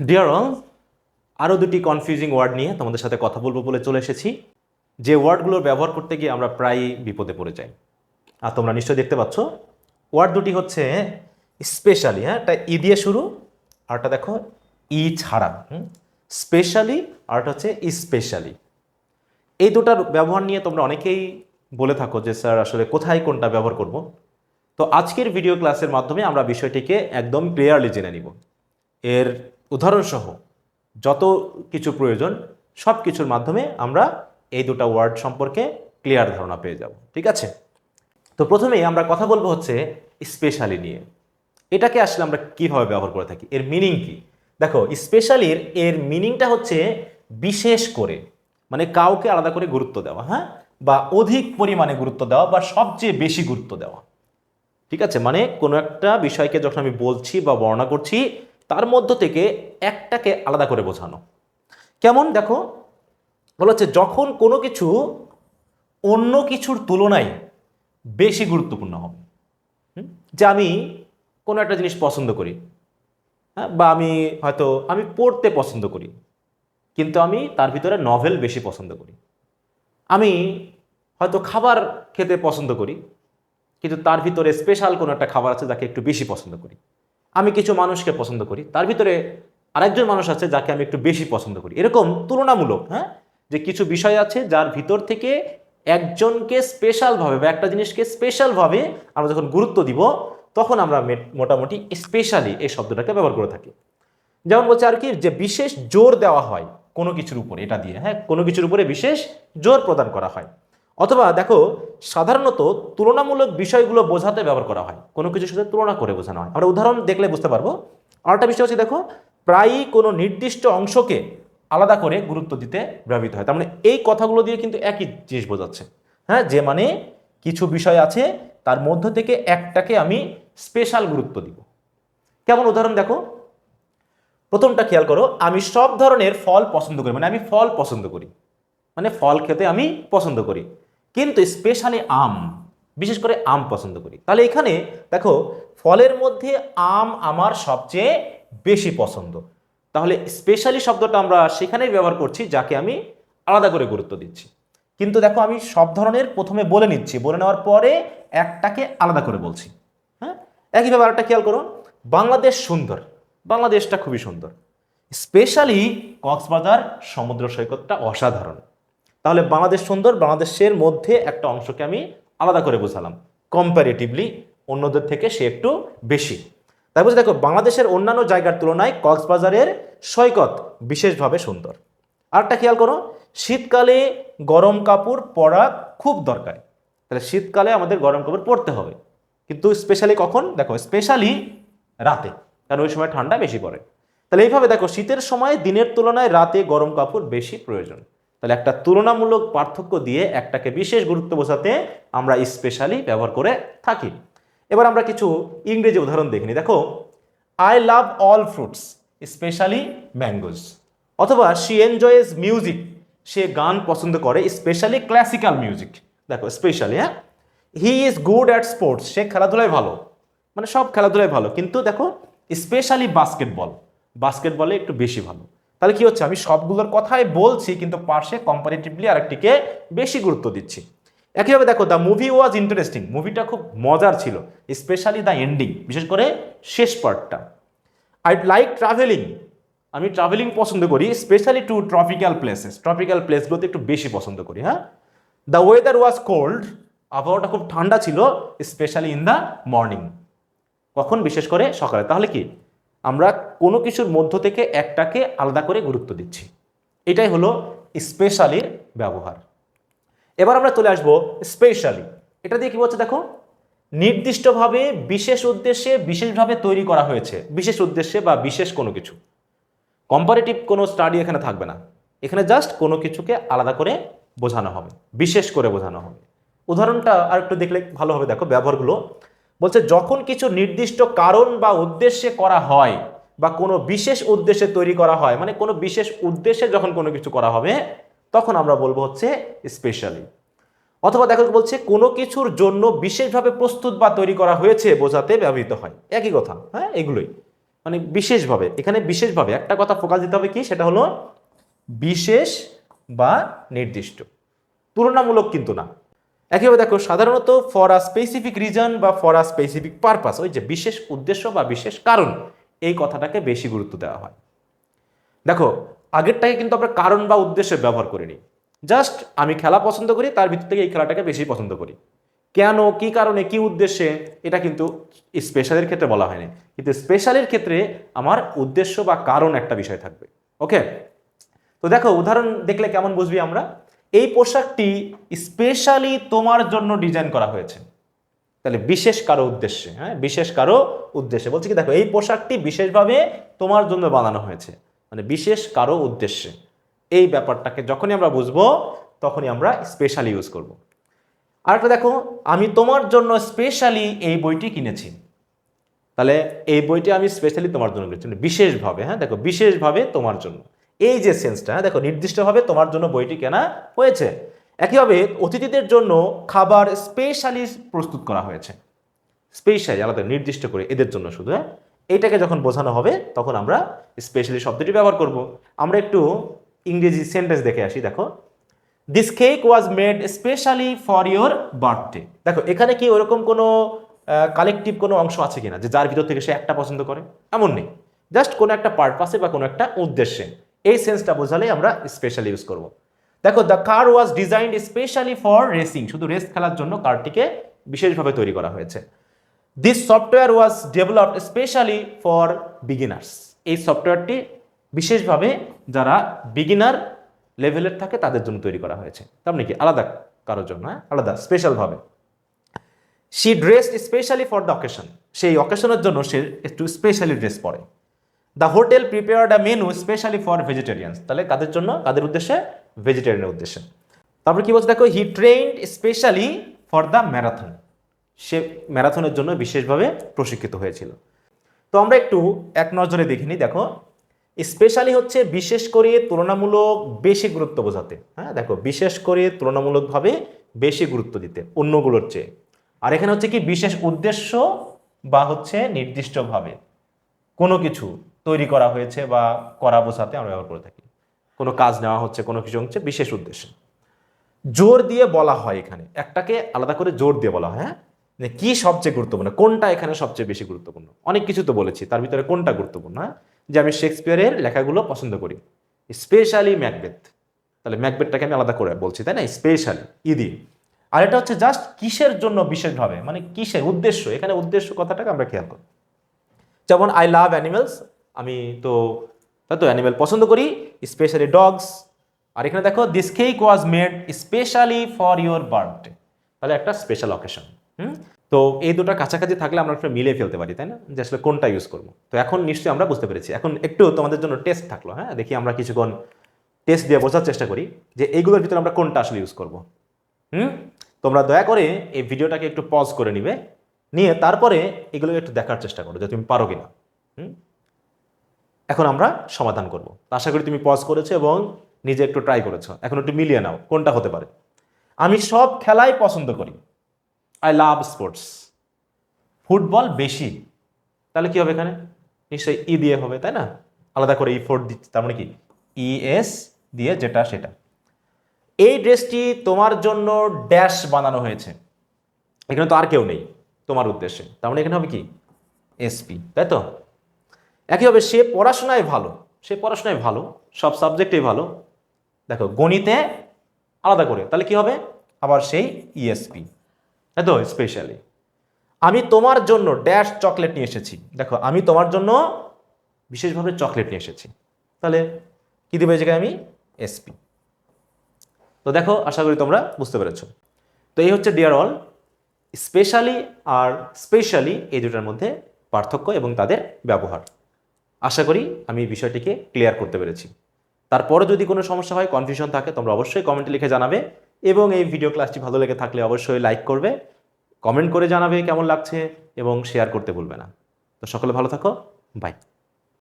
Deer all আরও দুটি confusing word নিয়ে তোমাদের সাথে কথা বলব বলে চলে এসেছি। যে ওয়ার্ডগুলোর ব্যবহার করতে গিয়ে আমরা প্রায়ই বিপদে পড়ে যাই। আর তোমরা নিশ্চয়ই দেখতে পাচ্ছ, ওয়ার্ড দুটি হচ্ছে স্পেশালি হ্যাঁ একটা ই দিয়ে শুরু আরটা দেখো ই ছাড়া স্পেশালি আরটা হচ্ছে স্পেশালি এই দুটার ব্যবহার নিয়ে তোমরা অনেকেই বলে থাকো যে, স্যার, আসলে কোথায় কোনটা ব্যবহার করব? তো আজকের ভিডিও ক্লাসের মাধ্যমে আমরা বিষয়টিকে একদম ক্লিয়ারলি জেনে নিব। এর উদাহরণসহ যত কিছু প্রয়োজন, সব কিছুর মাধ্যমে আমরা এই দুটো ওয়ার্ড সম্পর্কে ক্লিয়ার ধারণা পেয়ে যাব। ঠিক আছে? তো প্রথমেই আমরা কথা বলব হচ্ছে স্পেশালি নিয়ে। এটাকে আসলে আমরা কীভাবে ব্যবহার করে থাকি? এর মিনিং কি? দেখো স্পেশালির এর মিনিংটা হচ্ছে বিশেষ করে মানে কাউকে আলাদা করে গুরুত্ব দেওয়া হ্যাঁ? বা অধিক পরিমাণে গুরুত্ব দেওয়া বা সবচেয়ে বেশি গুরুত্ব দেওয়া। ঠিক আছে? মানে কোনো একটা বিষয়কে যখন আমি বলছি বা বর্ণনা করছি তার মধ্য থেকে একটাকে আলাদা করে বোঝানো। কেমন? দেখো, বলা হচ্ছে যখন কোনো কিছু অন্য কিছুর তুলনায় বেশি গুরুত্বপূর্ণ হবে যে আমি কোনো একটা জিনিস পছন্দ করি হ্যাঁ? বা আমি হয়তো আমি পড়তে পছন্দ করি, কিন্তু আমি তার ভিতরে নভেল বেশি পছন্দ করি। আমি হয়তো খাবার খেতে পছন্দ করি, কিন্তু তার ভিতরে স্পেশাল কোনো একটা খাবার আছে যাকে একটু বেশি পছন্দ করি। আমি কিছু মানুষকে পছন্দ করি। তার ভিতরে আরেকজন মানুষ আছে যাকে আমি একটু বেশি পছন্দ করি। এরকম তুলনামূলক হ্যাঁ? যে কিছু বিষয় আছে যার ভিতর থেকে একজনকে স্পেশালভাবে বা একটা জিনিসকে স্পেশালভাবে আমরা যখন গুরুত্ব দিব, তখন আমরা মোটামুটি স্পেশালি এই শব্দটাকে ব্যবহার করে থাকি। যেমন বলছে আর কি, যে বিশেষ জোর দেওয়া হয় কোনো কিছুর উপরে, এটা দিয়ে হ্যাঁ? কোনো কিছুর উপরে বিশেষ জোর প্রদান করা হয়। অথবা দেখো, সাধারণত তুলনামূলক বিষয়গুলো বোঝাতে ব্যবহার করা হয়। কোনো কিছুর সাথে তুলনা করে বোঝানো হয়। আমরা উদাহরণ দেখলে বুঝতে পারব। আরেকটা বিষয় হচ্ছে দেখো, প্রায়ই কোনো নির্দিষ্ট অংশকে আলাদা করে গুরুত্ব দিতে ব্যবহৃত হয়। তার মানে এই কথাগুলো দিয়ে কিন্তু একই জিনিস বোঝাচ্ছে। হ্যাঁ যে মানে কিছু বিষয় আছে, তার মধ্য থেকে একটাকে আমি স্পেশাল গুরুত্ব দিব। কেমন উদাহরণ দেখো? প্রথমটা খেয়াল করো, আমি সব ধরনের ফল পছন্দ করি। মানে আমি ফল পছন্দ করি। মানে ফল খেতে আমি পছন্দ করি। কিন্তু স্পেশালি আম, বিশেষ করে আম পছন্দ করি। তাহলে এখানে দেখো, ফলের মধ্যে আম আমার সবচেয়ে বেশি পছন্দ। তাহলে স্পেশালি শব্দটা আমরা সেখানেই ব্যবহার করছি, যাকে আমি আলাদা করে গুরুত্ব দিচ্ছি। কিন্তু দেখো, আমি সব ধরনের প্রথমে বলে নিচ্ছি। বলে নেওয়ার পরে একটাকে আলাদা করে বলছি। হ্যাঁ? একইভাবে আরেকটা খেয়াল করুন। বাংলাদেশ সুন্দর। বাংলাদেশটা খুবই সুন্দর। স্পেশালি কক্সবাজার সমুদ্র সৈকতটা অসাধারণ। তাহলে বাংলাদেশ সুন্দর, বাংলাদেশের মধ্যে একটা অংশকে আমি আলাদা করে বোঝালাম। কম্পারেটিভলি অন্যদের থেকে সে একটু বেশি। তাই বলছে, দেখো, বাংলাদেশের অন্যান্য জায়গার তুলনায় কক্সবাজারের সৈকত বিশেষভাবে সুন্দর। আরেকটা খেয়াল করো, শীতকালে গরম কাপড় পরা খুব দরকারি। তাহলে শীতকালে আমাদের গরম কাপড় পরতে হবে। কিন্তু স্পেশালি কখন? দেখো স্পেশালি রাতে, কারণ ওই সময় ঠান্ডা বেশি পড়ে। তাহলে এইভাবে দেখো, শীতের সময় দিনের তুলনায় রাতে গরম কাপড় বেশি প্রয়োজন। তাহলে একটা তুলনামূলক পার্থক্য দিয়ে একটাকে বিশেষ গুরুত্ব বোঝাতে আমরা স্পেশালি ব্যবহার করে থাকি। এবার আমরা কিছু ইংরেজি উদাহরণ দেখিনি দেখো I love all fruits specially mangoes অথবা শি এনজয়েজ মিউজিক সে গান পছন্দ করে স্পেশালি ক্লাসিক্যাল মিউজিক দেখো স্পেশালি হ্যাঁ? He is good at sports সে খেলাধুলায় ভালো। মানে সব খেলাধুলায় ভালো। কিন্তু দেখো স্পেশালি বাস্কেটবল বাস্কেটবলে একটু বেশি ভালো। তাহলে কি হচ্ছে? আমি সবগুলোর কথাই বলছি, কিন্তু পার্শ্বে কম্পারেটিভলি আরেকটিকে বেশি গুরুত্ব দিচ্ছি। একইভাবে দেখো দ্য মুভি ওয়াজ ইন্টারেস্টিং মুভিটা খুব মজার ছিল স্পেশালি দ্য এন্ডিং বিশেষ করে শেষ পার্টটা আই লাইক ট্রাভেলিং আমি ট্রাভেলিং পছন্দ করি specially to tropical places tropical প্লেসগুলোতে একটু বেশি পছন্দ করি হ্যাঁ? দ্য ওয়েদার ওয়াজ কোল্ড আবহাওয়াটা খুব ঠান্ডা ছিল স্পেশালি ইন দ্য মর্নিং কখন? বিশেষ করে সকালে। তাহলে কি? আমরা কোনো কিছুর মধ্য থেকে একটাকে আলাদা করে গুরুত্ব দিচ্ছি। এটাই হলো স্পেশালির ব্যবহার। এবার আমরা চলে আসব স্পেশালি। এটা দিয়ে কি বলছে দেখো? নির্দিষ্টভাবে, বিশেষ উদ্দেশ্যে, বিশেষভাবে তৈরি করা হয়েছে। বিশেষ উদ্দেশ্যে বা বিশেষ কোনো কিছু। কম্পারেটিভ কোনো স্টাডি এখানে থাকবে না। এখানে জাস্ট কোনো কিছুকে আলাদা করে বোঝানো হবে। বিশেষ করে বোঝানো হবে। উদাহরণটা আর একটু দেখলে ভালো হবে। দেখো, ব্যবহারগুলো বলছে, যখন কিছু নির্দিষ্ট কারণ বা উদ্দেশ্যে করা হয় বা কোনো বিশেষ উদ্দেশ্যে তৈরি করা হয় মানে কোনো বিশেষ উদ্দেশ্যে যখন কোনো কিছু করা হবে, তখন আমরা বলব হচ্ছে স্পেশালি অথবা দেখো বলছে, কোনো কিছুর জন্য বিশেষভাবে প্রস্তুত বা তৈরি করা হয়েছে বোঝাতে ব্যবহৃত হয়। একই কথা হ্যাঁ এগুলোই। মানে বিশেষভাবে, এখানে বিশেষভাবে একটা কথা ফোকাস দিতে হবে কি? সেটা হলো বিশেষ বা নির্দিষ্ট। তুলনামূলক কিন্তু না। একইভাবে দেখো, সাধারণত ফর আ স্পেসিফিক রিজন বা ফর আ স্পেসিফিক পারপাস ওই যে বিশেষ উদ্দেশ্য বা বিশেষ কারণ, এই কথাটাকে বেশি গুরুত্ব দেওয়া হয়। দেখো, আগেরটাকে কিন্তু আমরা কারণ বা উদ্দেশ্যে ব্যবহার করিনি। জাস্ট আমি খেলা পছন্দ করি, তার ভিতর থেকে এই খেলাটাকে বেশি পছন্দ করি। কেন, কি কারণে, কি উদ্দেশ্যে, এটা কিন্তু স্পেশালের ক্ষেত্রে বলা হয়নি। কিন্তু স্পেশালের ক্ষেত্রে আমার উদ্দেশ্য বা কারণ একটা বিষয় থাকবে। ওকে তো দেখো, উদাহরণ দেখলে কেমন বুঝবি আমরা? এই পোশাকটি স্পেশালি তোমার জন্য ডিজাইন করা হয়েছে। তাহলে বিশেষ কারও উদ্দেশ্যে হ্যাঁ? বিশেষ কারও উদ্দেশ্যে। বলছি কি, দেখো, এই পোশাকটি বিশেষভাবে তোমার জন্য বানানো হয়েছে। মানে বিশেষ কারও উদ্দেশ্যে। এই ব্যাপারটাকে যখনই আমরা বুঝব, তখনই আমরা স্পেশালি ইউজ করব। আরেকটা দেখো, আমি তোমার জন্য স্পেশালি এই বইটি কিনেছি। তাহলে এই বইটি আমি স্পেশালি তোমার জন্য কিনেছি। মানে বিশেষভাবে হ্যাঁ? দেখো, বিশেষভাবে তোমার জন্য। এই যে সেন্সটা, দেখো, নির্দিষ্টভাবে তোমার জন্য বইটি কেনা হয়েছে। একইভাবে অতিথিদের জন্য খাবার স্পেশালি প্রস্তুত করা হয়েছে। স্পেশালি আলাদা, নির্দিষ্ট করে, এদের জন্য শুধু হ্যাঁ? এইটাকে যখন বোঝানো হবে, তখন আমরা স্পেশালি শব্দটি ব্যবহার করব। আমরা একটু ইংরেজি সেন্টেন্স দেখে আসি, দেখো। This cake was made specially for your birthday দেখো, এখানে কি ওরকম কোনো কালেকটিভ কোনো অংশ আছে কিনা, যে যার ভিতর থেকে সে একটা পছন্দ করে? এমন নেই। জাস্ট কোনো একটা পারপাসে বা কোনো একটা উদ্দেশ্যে। এই সেন্সটা বোঝালে আমরা স্পেশালি ইউজ করব। দেখো the car was designed specially for racing শুধু রেস খেলার জন্য কারটিকে বিশেষভাবে তৈরি করা হয়েছে। This software was developed specially for beginners এই সফটওয়্যারটি বিশেষভাবে যারা বিগিনার লেভেলের থাকে, তাদের জন্য তৈরি করা হয়েছে। তার মানে কি? আলাদা কারোর জন্য হ্যাঁ? আলাদা স্পেশালভাবে she dressed specially for the occasion সেই অকেশনের জন্য সে একটু স্পেশালি ড্রেস পরে। The hotel prepared a menu specially for vegetarians তাহলে কাদের জন্য? কাদের উদ্দেশ্যে? ভেজিটেরিয়ানের উদ্দেশ্যে। তারপর কি বলছে দেখো? He trained specially for the marathon সে ম্যারাথনের জন্য বিশেষভাবে প্রশিক্ষিত হয়েছিল। তো আমরা একটু এক নজরে দেখিনি দেখো। স্পেশালি হচ্ছে বিশেষ করে তুলনামূলক বেশি গুরুত্ব বোঝাতে। হ্যাঁ দেখো, বিশেষ করে তুলনামূলকভাবে বেশি গুরুত্ব দিতে, অন্যগুলোর চেয়ে। আর এখানে হচ্ছে কি বিশেষ উদ্দেশ্য বা হচ্ছে নির্দিষ্টভাবে কোনো কিছু তৈরি করা হয়েছে বা করা বোঝাতে আমরা ব্যবহার করে থাকি। কোনো কাজ নেওয়া হচ্ছে, কোনো কিছু হচ্ছে, বিশেষ উদ্দেশ্যে। জোর দিয়ে বলা হয় এখানে। একটাকে আলাদা করে জোর দিয়ে বলা হয় হ্যাঁ? কি সবচেয়ে গুরুত্বপূর্ণ, কোনটা এখানে সবচেয়ে বেশি গুরুত্বপূর্ণ? অনেক কিছু তো বলেছি, তার ভিতরে কোনটা গুরুত্বপূর্ণ হ্যাঁ? যে আমি শেক্সপিয়ারের লেখাগুলো পছন্দ করি। Specially Macbeth. তাহলে ম্যাকবেথটাকে আমি আলাদা করে বলছি, তাই না? স্পেশালি ইদি আর এটা হচ্ছে জাস্ট কিসের জন্য বিশেষভাবে মানে কিসের উদ্দেশ্য? এখানে উদ্দেশ্য কথাটাকে আমরা খেয়াল করি। যেমন আই লাভ অ্যানিমেলস আমি তো, তাই তো অ্যানিমেল পছন্দ করি স্পেশালি ডগস আর এখানে দেখো this cake was made specially for your birthday তাহলে একটা স্পেশাল অকেশন হুম? তো এই দুটো কাছাকাছি থাকলে আমরা একটা মিলিয়ে ফেলতে পারি, তাই না? যে আসলে কোনটা ইউজ করব? তো এখন নিশ্চয়ই আমরা বুঝতে পেরেছি। এখন একটু তোমাদের জন্য টেস্ট থাকল হ্যাঁ? দেখি আমরা কিছুক্ষণ টেস্ট দিয়ে বোঝার চেষ্টা করি যে এইগুলোর ভিতরে আমরা কোনটা আসলে ইউজ করব, হুম? তোমরা দয়া করে এই ভিডিওটাকে একটু পজ করে নিবে, নিয়ে তারপরে এগুলো একটু দেখার চেষ্টা করো যে তুমি পারো কিনা, হুম? এখন আমরা সমাধান করব। আশা করি তুমি পজ করেছ এবং নিজে একটু ট্রাই করেছ। এখন একটু মিলিয়ে নাও, কোনটা হতে পারে। আমি সব খেলাই পছন্দ করি। আই লাভ স্পোর্টস ফুটবল বেশি। তাহলে কি হবে এখানে? নিশ্চয়ই ই দিয়ে হবে, তাই না? আলাদা করে ই ফোর দিচ্ছে, তার মানে কি? ই এস দিয়ে যেটা সেটা। এই ড্রেসটি তোমার জন্য ড্যাশ বানানো হয়েছে। এখানে তো আর কেউ নেই তোমার উদ্দেশ্যে। তার মানে এখানে হবে কি? এসপি তাই তো? একইভাবে সে পড়াশোনায় ভালো, সে পড়াশোনায় ভালো, সব সাবজেক্টেই ভালো। দেখো, গণিতে আলাদা করে, তাহলে কি হবে? আবার সেই ইএসপি তাই তো? স্পেশালি আমি তোমার জন্য ড্যাশ চকলেট নিয়ে এসেছি। দেখো, আমি তোমার জন্য বিশেষভাবে চকলেট নিয়ে এসেছি। তাহলে কি দেবে জায়গায় আমি? এসপি তো দেখো, আশা করি তোমরা বুঝতে পেরেছ। তো এই হচ্ছে ডিয়ার অল স্পেশালি আর স্পেশালি এই দুটার মধ্যে পার্থক্য এবং তাদের ব্যবহার। আশা করি আমি এই বিষয়টিকে ক্লিয়ার করতে পেরেছি। তারপরে যদি কোনো সমস্যা হয় কনফিউশন থাকে, তোমরা অবশ্যই কমেন্টে লিখে জানাবে এবং এই ভিডিও ক্লাসটি ভালো লেগে থাকলে অবশ্যই লাইক করবে কমেন্ট করে জানাবে কেমন লাগছে এবং শেয়ার করতে ভুলবে না। তো সকলে ভালো থাকো বাই